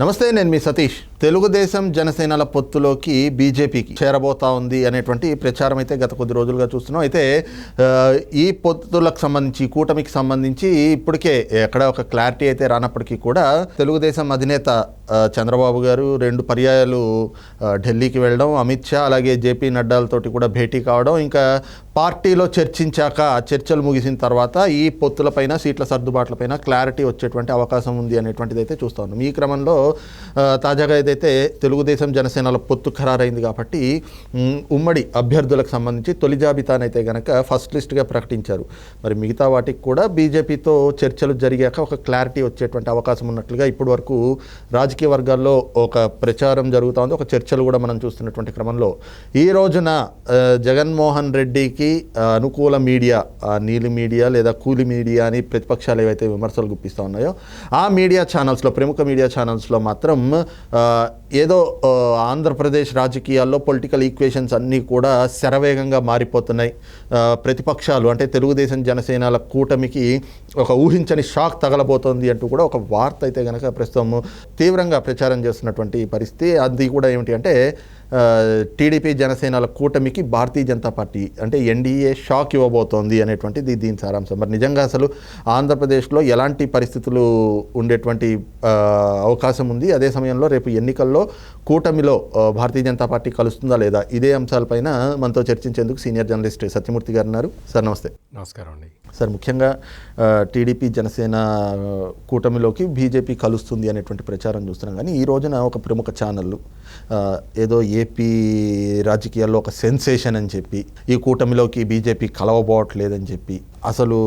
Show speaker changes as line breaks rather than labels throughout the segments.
నమస్తే నేను మీ సతీష్. తెలుగుదేశం జనసేనల పొత్తులోకి బీజేపీకి చేరబోతా ఉంది అనేటువంటి ప్రచారం అయితే గత కొద్ది రోజులుగా చూస్తున్నాం. అయితే ఈ పొత్తులకు సంబంధించి కూటమికి సంబంధించి ఇప్పటికే ఎక్కడ ఒక క్లారిటీ అయితే రానప్పటికీ కూడా తెలుగుదేశం అధినేత చంద్రబాబు గారు రెండు పర్యాయాలు ఢిల్లీకి వెళ్ళడం అమిత్ షా అలాగే జేపీ నడ్డాలతోటి కూడా భేటీ కావడం ఇంకా పార్టీలో చర్చించాక చర్చలు ముగిసిన తర్వాత ఈ పొత్తులపైన సీట్ల సర్దుబాట్లపైన క్లారిటీ వచ్చేటువంటి అవకాశం ఉంది అనేటువంటిది అయితే చూస్తా ఉన్నాం. ఈ క్రమంలో తాజాగా ఏదైతే తెలుగుదేశం జనసేనల పొత్తు ఖరారైంది కాబట్టి ఉమ్మడి అభ్యర్థులకు సంబంధించి తొలి జాబితానైతే గనక ఫస్ట్ లిస్ట్గా ప్రకటించారు. మరి మిగతా వాటికి కూడా బీజేపీతో చర్చలు జరిగాక ఒక క్లారిటీ వచ్చేటువంటి అవకాశం ఉన్నట్లుగా ఇప్పటి వరకు రాజకీయ వర్గాల్లో ఒక ప్రచారం జరుగుతూ ఉంది ఒక చర్చలు కూడా మనం చూస్తున్నటువంటి క్రమంలో. ఈ రోజున జగన్మోహన్ రెడ్డికి అనుకూల మీడియా నీలి మీడియా లేదా కూలి మీడియా అని ప్రతిపక్షాలు ఏవైతే విమర్శలు గుప్పిస్తూ ఉన్నాయో ఆ మీడియా ఛానల్స్లో ప్రముఖ మీడియా ఛానల్స్లో మాత్రం ఏదో ఆంధ్రప్రదేశ్ రాజకీయాల్లో పొలిటికల్ ఈక్వేషన్స్ అన్నీ కూడా శరవేగంగా మారిపోతున్నాయి. ప్రతిపక్షాలు అంటే తెలుగుదేశం జనసేనల కూటమికి ఒక ఊహించని షాక్ తగలబోతోంది అంటూ కూడా ఒక వార్త అయితే కనుక ప్రస్తుతం తీవ్రంగా ప్రచారం చేస్తున్నటువంటి పరిస్థితి. అది కూడా ఏమిటి అంటే టీడీపీ జనసేనల కూటమికి భారతీయ జనతా పార్టీ అంటే ఎన్డీఏ షాక్ ఇవ్వబోతోంది అనేటువంటిది దీని సారాంశం. మరి నిజంగా అసలు ఆంధ్రప్రదేశ్లో ఎలాంటి పరిస్థితులు ఉండేటువంటి అవకాశం ఉంది? అదే సమయంలో రేపు ఎన్నికల్లో కూటమిలో భారతీయ జనతా పార్టీ కలుస్తుందా లేదా? ఇదే అంశాలపైన మనతో చర్చించేందుకు సీనియర్ జర్నలిస్ట్ సత్యమూర్తి గారు ఉన్నారు. సార్ నమస్తే.
నమస్కారం అండి.
సార్ ముఖ్యంగా టీడీపీ జనసేన కూటమిలోకి బీజేపీ కలుస్తుంది అనేటువంటి ప్రచారం చూస్తున్నాం. కానీ ఈ రోజున ఒక ప్రముఖ ఛానళ్ళు ఏదో ఏపీ రాజకీయాల్లో ఒక సెన్సేషన్ అని చెప్పి ఈ కూటమిలోకి బీజేపీ కలవబోవట్లేదని చెప్పి అసలు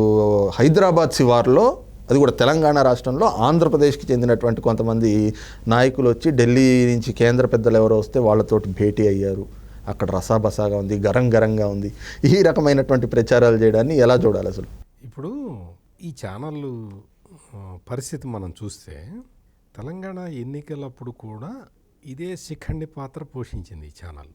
హైదరాబాద్ శివార్లో అది కూడా తెలంగాణ రాష్ట్రంలో ఆంధ్రప్రదేశ్కి చెందినటువంటి కొంతమంది నాయకులు వచ్చి ఢిల్లీ నుంచి కేంద్ర పెద్దలు ఎవరో వస్తే వాళ్ళతోటి భేటీ అయ్యారు. అక్కడ రసాబసాగా ఉంది గరం గరంగా ఉంది. ఈ రకమైనటువంటి ప్రచారాలు చేయడాన్ని ఎలా చూడాలి అసలు?
ఇప్పుడు ఈ ఛానళ్ళు పరిస్థితి మనం చూస్తే తెలంగాణ ఎన్నికలప్పుడు కూడా ఇదే శిఖండి పాత్ర పోషించింది ఈ ఛానల్.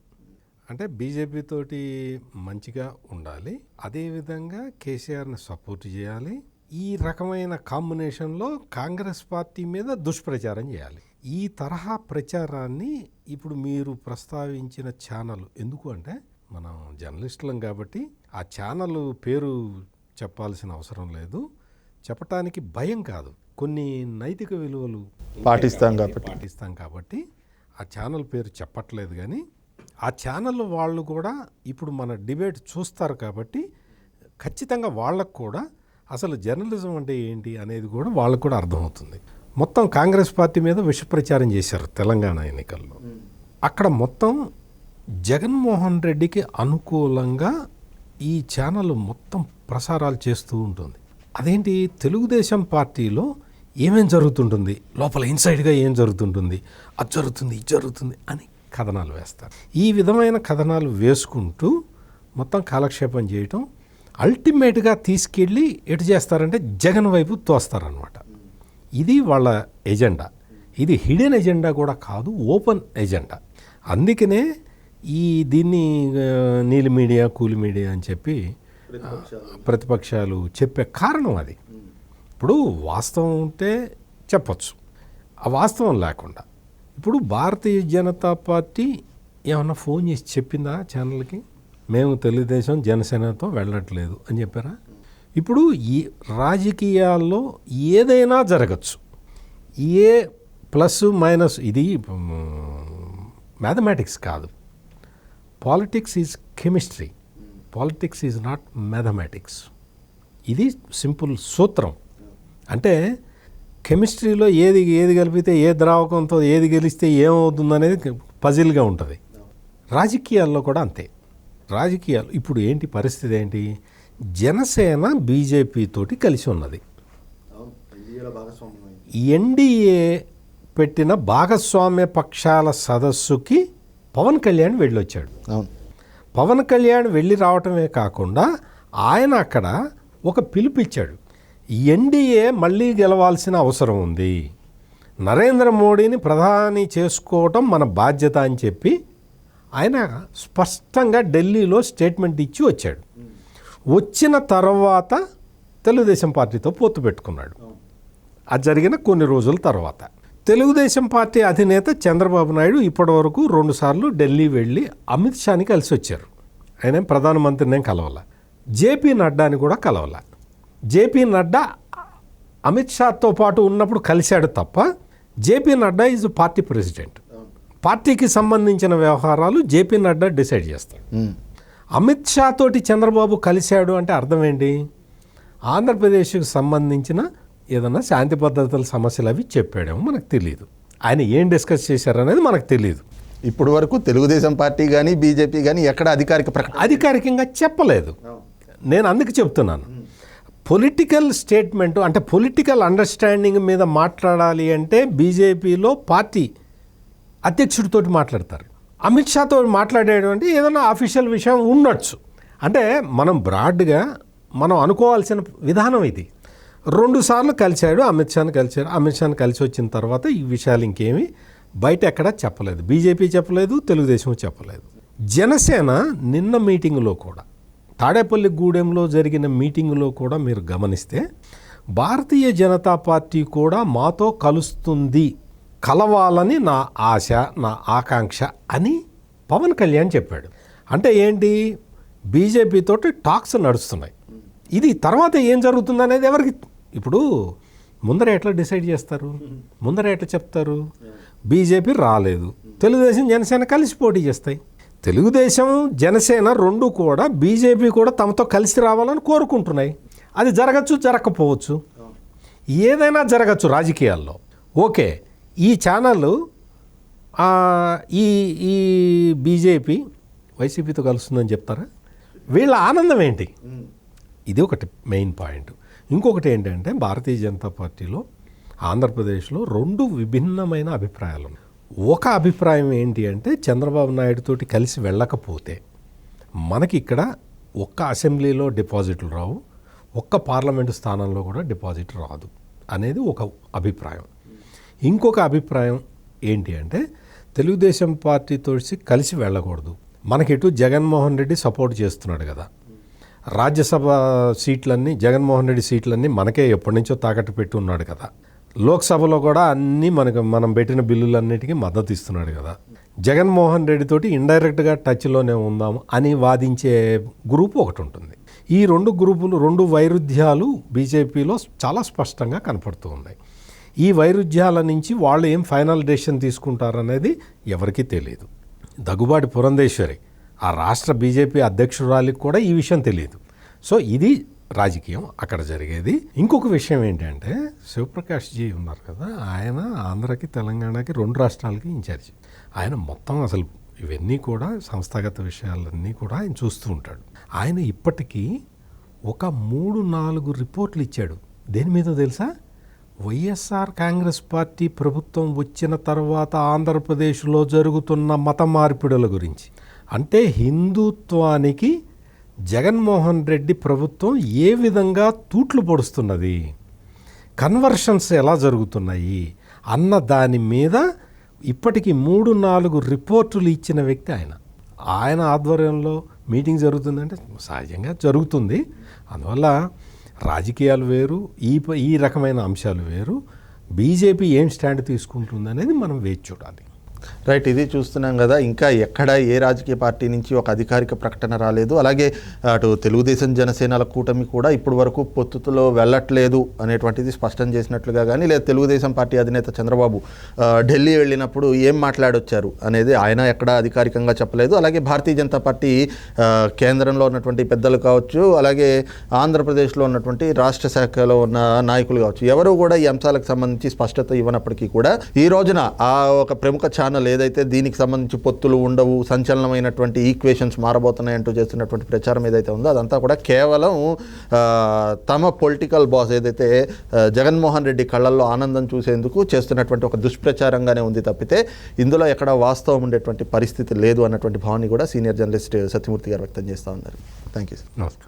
అంటే బీజేపీ తోటి మంచిగా ఉండాలి అదేవిధంగా కేసీఆర్ని సపోర్ట్ చేయాలి ఈ రకమైన కాంబినేషన్లో కాంగ్రెస్ పార్టీ మీద దుష్ప్రచారం చేయాలి. ఈ తరహా ప్రచారాన్ని ఇప్పుడు మీరు ప్రస్తావించిన ఛానల్ ఎందుకు అంటే మనం జర్నలిస్టులం కాబట్టి ఆ ఛానల్ పేరు చెప్పాల్సిన అవసరం లేదు. చెప్పటానికి భయం కాదు. కొన్ని నైతిక విలువలు
పాటిస్తాం కాబట్టి.
పాటిస్తాం కాబట్టి ఆ ఛానల్ పేరు చెప్పట్లేదు కానీ ఆ ఛానల్ వాళ్ళు కూడా ఇప్పుడు మన డిబేట్ చూస్తారు కాబట్టి ఖచ్చితంగా వాళ్ళకు కూడా అసలు జర్నలిజం అంటే ఏంటి అనేది కూడా వాళ్ళకు కూడా అర్థమవుతుంది. మొత్తం కాంగ్రెస్ పార్టీ మీద విషప్రచారం చేశారు తెలంగాణ ఎన్నికల్లో. అక్కడ మొత్తం జగన్మోహన్ రెడ్డికి అనుకూలంగా ఈ ఛానల్ మొత్తం ప్రసారాలు చేస్తూ ఉంటుంది. అదేంటి? తెలుగుదేశం పార్టీలో ఏమేం జరుగుతుంటుంది? లోపల ఇన్సైడ్గా ఏం జరుగుతుంటుంది? అది జరుగుతుంది ఇది జరుగుతుంది అని కథనాలు వేస్తారు. ఈ విధమైన కథనాలు వేసుకుంటూ మొత్తం కాలక్షేపం చేయటం అల్టిమేట్గా తీసుకెళ్ళి ఎటు చేస్తారంటే జగన్ వైపు తోస్తారనమాట ఇది వాళ్ళ ఎజెండా. ఇది హిడెన్ ఎజెండా కూడా కాదు ఓపెన్ ఎజెండా. అందుకనే ఈ దీన్ని నీలి మీడియా కూలి మీడియా అని చెప్పి ప్రతిపక్షాలు చెప్పే కారణం అది. ఇప్పుడు వాస్తవం ఉంటే చెప్పచ్చు. ఆ వాస్తవం లేకుండా. ఇప్పుడు భారతీయ జనతా పార్టీ ఏమన్నా ఫోన్ చేసి చెప్పిందా ఛానల్కి? మేము తెలుగుదేశం జనసేనతో వెళ్ళట్లేదు అని చెప్పారా? ఇప్పుడు ఈ రాజకీయాల్లో ఏదైనా జరగచ్చు. ఏ ప్లస్ మైనస్ ఇది మ్యాథమెటిక్స్ కాదు. Politics is chemistry. Politics is not mathematics. ఇది సింపుల్ సూత్రం. అంటే కెమిస్ట్రీలో ఏది ఏది కలిపితే ఏ ద్రావకంతో ఏది గెలిస్తే ఏమవుతుంది అనేది పజిల్గా ఉంటుంది. రాజకీయాల్లో కూడా అంతే. రాజకీయాలు ఇప్పుడు ఏంటి పరిస్థితి ఏంటి? జనసేన బీజేపీ తోటి కలిసి ఉన్నది. ఎన్డీఏ పెట్టిన భాగస్వామ్య పక్షాల సదస్సుకి పవన్ కళ్యాణ్ వెళ్ళొచ్చాడు. పవన్ కళ్యాణ్ వెళ్ళి రావటమే కాకుండా ఆయన అక్కడ ఒక పిలుపిచ్చాడు ఎన్డీఏ మళ్ళీ గెలవాల్సిన అవసరం ఉంది. నరేంద్ర మోడీని ప్రధాని చేసుకోవటం మన బాధ్యత అని చెప్పి ఆయన స్పష్టంగా ఢిల్లీలో స్టేట్మెంట్ ఇచ్చి వచ్చాడు. వచ్చిన తర్వాత తెలుగుదేశం పార్టీతో పొత్తు పెట్టుకున్నాడు. అది జరిగిన కొన్ని రోజుల తర్వాత. తెలుగుదేశం పార్టీ అధినేత చంద్రబాబు నాయుడు ఇప్పటివరకు రెండుసార్లు ఢిల్లీ వెళ్ళి అమిత్ షాని కలిసి వచ్చారు. ఆయన ప్రధానమంత్రిని కలవాల? జేపీ నడ్డాని కూడా కలవాల? జేపీ నడ్డా అమిత్ షాతో పాటు ఉన్నప్పుడు కలిశాడు తప్ప JP Nadda is party president. పార్టీకి సంబంధించిన వ్యవహారాలు జేపీ నడ్డా డిసైడ్ చేస్తాడు.
ఉమ్.
అమిత్ షా తోటి చంద్రబాబు కలిశాడు అంటే అర్థం ఏంటి? ఆంధ్రప్రదేశ్కి సంబంధించిన ఏదన్నా శాంతి భద్రతల సమస్యలు అవి చెప్పాడేమో మనకు తెలియదు ఆయన ఏం డిస్కస్ చేశారనేది మనకు తెలియదు
ఇప్పుడు వరకు తెలుగుదేశం పార్టీ కానీ బీజేపీ కానీ ఎక్కడ అధికారిక ప్రకటన
అధికారికంగా చెప్పలేదు. నేను అందుకు చెప్తున్నాను. పొలిటికల్ స్టేట్మెంట్ అంటే పొలిటికల్ అండర్స్టాండింగ్ మీద మాట్లాడాలి అంటే బీజేపీలో పార్టీ అధ్యక్షుడితోటి మాట్లాడతారు. అమిత్ షాతో మాట్లాడేయడం అంటే ఏదైనా అఫీషియల్ విషయం ఉండొచ్చు. అంటే మనం బ్రాడ్గా మనం అనుకోవాల్సిన విధానం ఇది. రెండు సార్లు కలిశాడు అమిత్ షాను కలిశాడు. అమిత్ షాను కలిసి వచ్చిన తర్వాత ఈ విషయాలు ఇంకేమి బయట ఎక్కడ చెప్పలేదు. బీజేపీ చెప్పలేదు తెలుగుదేశం చెప్పలేదు. జనసేన నిన్న మీటింగ్లో కూడా తాడేపల్లి గూడెంలో జరిగిన మీటింగ్లో కూడా మీరు గమనిస్తే భారతీయ జనతా పార్టీ కూడా మాతో కలుస్తుంది కలవాలని నా ఆశ నా ఆకాంక్ష అని పవన్ కళ్యాణ్ చెప్పాడు. అంటే ఏంటి? బీజేపీ తోటి టాక్స్ నడుస్తున్నాయి. ఇది తర్వాత ఏం జరుగుతుంది అనేది ఎవరికి? ఇప్పుడు ముందర ఎట్లా డిసైడ్ చేస్తారు? ముందర ఎట్లా చెప్తారు? బీజేపీ రాలేదు. తెలుగుదేశం జనసేన కలిసి పోటీ చేస్తాయి. తెలుగుదేశం జనసేన రెండు కూడా బీజేపీ కూడా తమతో కలిసి రావాలని కోరుకుంటున్నాయి. అది జరగచ్చు జరగకపోవచ్చు. ఏదైనా జరగచ్చు రాజకీయాల్లో. ఓకే ఈ ఛానల్ ఈ ఈ బీజేపీ వైసీపీతో కలుస్తుందని చెప్తారా? వీళ్ళ ఆనందం ఏంటి? ఇది ఒకటి మెయిన్ పాయింట్ ఇంకొకటి ఏంటంటే భారతీయ జనతా పార్టీలో ఆంధ్రప్రదేశ్లో రెండు విభిన్నమైన అభిప్రాయాలు ఉన్నాయి ఒక అభిప్రాయం ఏంటి అంటే చంద్రబాబు నాయుడు తోటి కలిసి వెళ్ళకపోతే మనకి ఇక్కడ ఒక్క అసెంబ్లీలో డిపాజిట్లు రావు ఒక్క పార్లమెంటు స్థానంలో కూడా డిపాజిట్ రాదు అనేది ఒక అభిప్రాయం. ఇంకొక అభిప్రాయం ఏంటి అంటే తెలుగుదేశం పార్టీతో కలిసి వెళ్ళకూడదు. మనకి ఇటు జగన్మోహన్ రెడ్డి సపోర్ట్ చేస్తున్నాడు కదా. రాజ్యసభ సీట్లన్నీ జగన్మోహన్ రెడ్డి సీట్లన్నీ మనకే ఎప్పటి నుంచో తాకట్టు పెట్టి ఉన్నాడు కదా. లోక్సభలో కూడా అన్నీ మనకు మనం పెట్టిన బిల్లులన్నిటికీ మద్దతు ఇస్తున్నాడు కదా. జగన్మోహన్ రెడ్డితోటి ఇండైరెక్ట్గా టచ్లోనే ఉందాం అని వాదించే గ్రూప్ ఒకటి ఉంటుంది. ఈ రెండు గ్రూపులు రెండు వైరుధ్యాలు బీజేపీలో చాలా స్పష్టంగా కనపడుతూ ఉన్నాయి. ఈ వైరుధ్యాల నుంచి వాళ్ళు ఏం ఫైనల్ డెసిషన్ తీసుకుంటారనేది ఎవరికీ తెలియదు దగ్గుబాటి పురంధేశ్వరి ఆ రాష్ట్ర బీజేపీ అధ్యక్షురాలికి కూడా ఈ విషయం తెలియదు సో ఇది రాజకీయం అక్కడ జరిగేది. ఇంకొక విషయం ఏంటంటే శివప్రకాష్ జీ ఉన్నారు కదా ఆయన ఆంధ్రకి తెలంగాణకి రెండు రాష్ట్రాలకి ఇన్ఛార్జ్ ఆయన మొత్తం అసలు ఇవన్నీ కూడా సంస్థాగత విషయాలన్నీ కూడా ఆయన చూస్తూ ఉంటాడు. ఆయన ఇప్పటికీ ఒక మూడు నాలుగు రిపోర్ట్లు ఇచ్చాడు. దేని మీద తెలుసా? వైఎస్ఆర్ కాంగ్రెస్ పార్టీ ప్రభుత్వం వచ్చిన తర్వాత ఆంధ్రప్రదేశ్లో జరుగుతున్న మత మార్పిడుల గురించి. అంటే హిందుత్వానికి జగన్మోహన్ రెడ్డి ప్రభుత్వం ఏ విధంగా తూట్లు పొడుస్తున్నది? కన్వర్షన్స్ ఎలా జరుగుతున్నాయి? అన్న దాని మీద ఇప్పటికి మూడు నాలుగు రిపోర్టులు ఇచ్చిన వ్యక్తి ఆయన. ఆయన ఆధ్వర్యంలో మీటింగ్ జరుగుతుందంటే సహజంగా జరుగుతుంది. అందువల్ల రాజకీయాలు వేరు ఈ ప- ఈ రకమైన అంశాలు వేరు. బీజేపీ ఏం స్టాండ్ తీసుకుంటుంది అనేది మనం వేచి చూడాలి.
రైట్ ఇది చూస్తున్నాం కదా ఇంకా ఎక్కడ ఏ రాజకీయ పార్టీ నుంచి ఒక అధికారిక ప్రకటన రాలేదు. అలాగే అటు తెలుగుదేశం జనసేనల కూటమి కూడా ఇప్పటి వరకు పొత్తులో వెళ్ళట్లేదు అనేటువంటిది స్పష్టం చేసినట్లుగా కానీ లేదా తెలుగుదేశం పార్టీ అధినేత చంద్రబాబు ఢిల్లీ వెళ్ళినప్పుడు ఏం మాట్లాడొచ్చారు అనేది ఆయన ఎక్కడ అధికారికంగా చెప్పలేదు. అలాగే భారతీయ జనతా పార్టీ కేంద్రంలో ఉన్నటువంటి పెద్దలు కావచ్చు అలాగే ఆంధ్రప్రదేశ్లో ఉన్నటువంటి రాష్ట్ర శాఖలో ఉన్న నాయకులు కావచ్చు ఎవరు కూడా ఈ అంశాలకు సంబంధించి స్పష్టత ఇవ్వనప్పటికీ కూడా ఈ రోజున ఆ ఒక ప్రముఖ ఛానల్ ఏదైతే దీనికి సంబంధించి పొత్తులు ఉండవు సంచలనమైనటువంటి ఈక్వేషన్స్ మారబోతున్నాయి అంటూ చేస్తున్నటువంటి ప్రచారం ఏదైతే ఉందో అదంతా కూడా కేవలం తమ పొలిటికల్ బాస్ ఏదైతే జగన్మోహన్ రెడ్డి కళ్ళల్లో ఆనందం చూసేందుకు చేస్తున్నటువంటి ఒక దుష్ప్రచారంగానే ఉంది తప్పితే ఇందులో ఎక్కడ వాస్తవం ఉండేటువంటి పరిస్థితి లేదు అన్నటువంటి భావాన్ని కూడా సీనియర్ జర్నలిస్ట్ సత్యమూర్తి గారు వ్యక్తం చేస్తూ ఉన్నారు. థ్యాంక్ యూ
నమస్కారం.